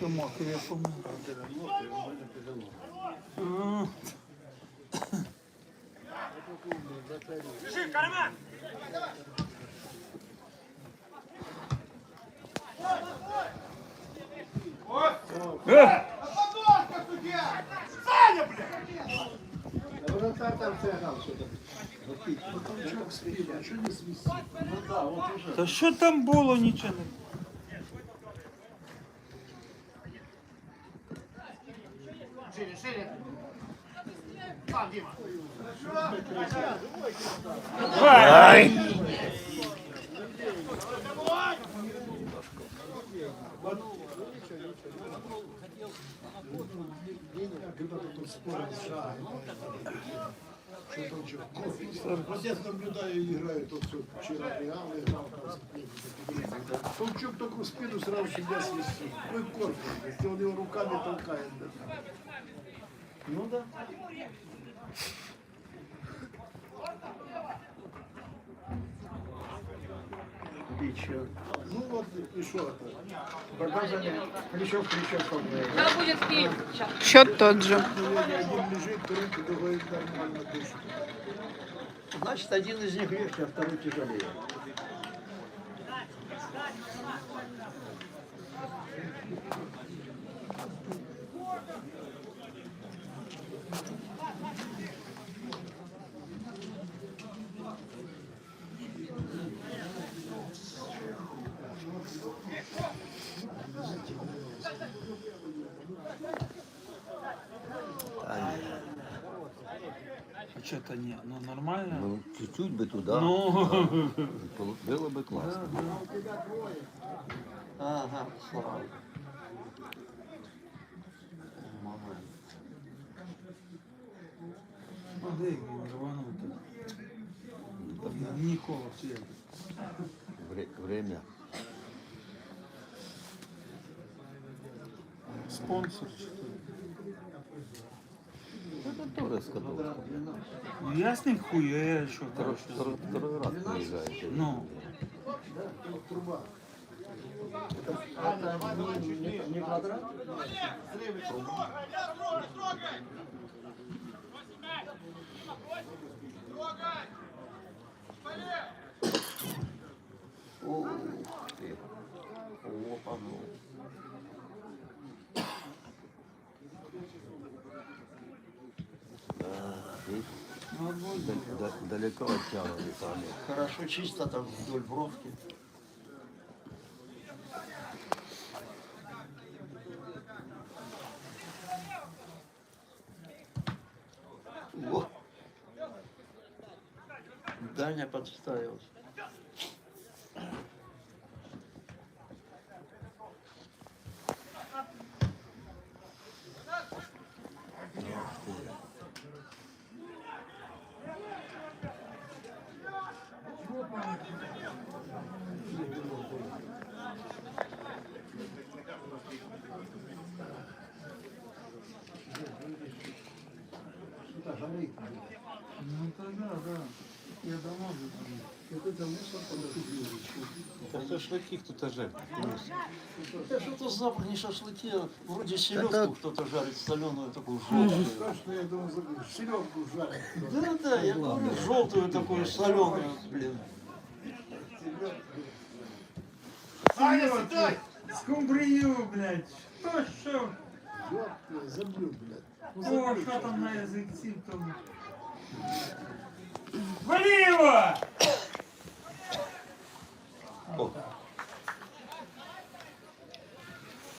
руки мокрі, я помню. А, Е! Воротар там це грав, що там. Потолчок спів, а що не свистить? Ну да, от уже. Та що там було, нічого не. Шире, шире. Сам, Дима. Когда тут Что там что? Кофе. Вот я наблюдаю и играю, тот, что вчера Реал играл. там, только в спину сразу себя свистит. Ой, корпус, он его руками толкает. да. Ну да. Чё? Ну вот и что это? Показывали плечо в плечо. Да, будет фильм. Счет тот же. Один лежит, руки другой нормально дышит. Значит, один из них легче, а второй тяжелее. А що то ні? Ну нормально? Ну, чуть-чуть бы туда. Ну, Было- Было бы классно. Ага, слава. Молодец. а де він рванути? Нікого все. Вре- Время. Спонсор чи скотовка. Ну я з ним хуй, а я що Второй, второй, второй раз приезжает. Ну, Труба. Не, квадрат? Ух ты. Опа, ну. Видишь, далеко оттянули сами. Хорошо чисто там вдоль бровки. Даня подставился. Ну тогда, да. Я давно буду. Какой-то мусор. Это шашлыки кто-то жарит. Да что-то запах не шашлыки, а вроде селедку кто-то жарит соленую такую желтую. Страшно, я забыл. Селедку жарят. Да, да, я говорю, желтую такую соленую, блин. Селедку, скумбрию, блядь. Що, Ёпта, забыл, блядь. Ну, О, что там на язиці в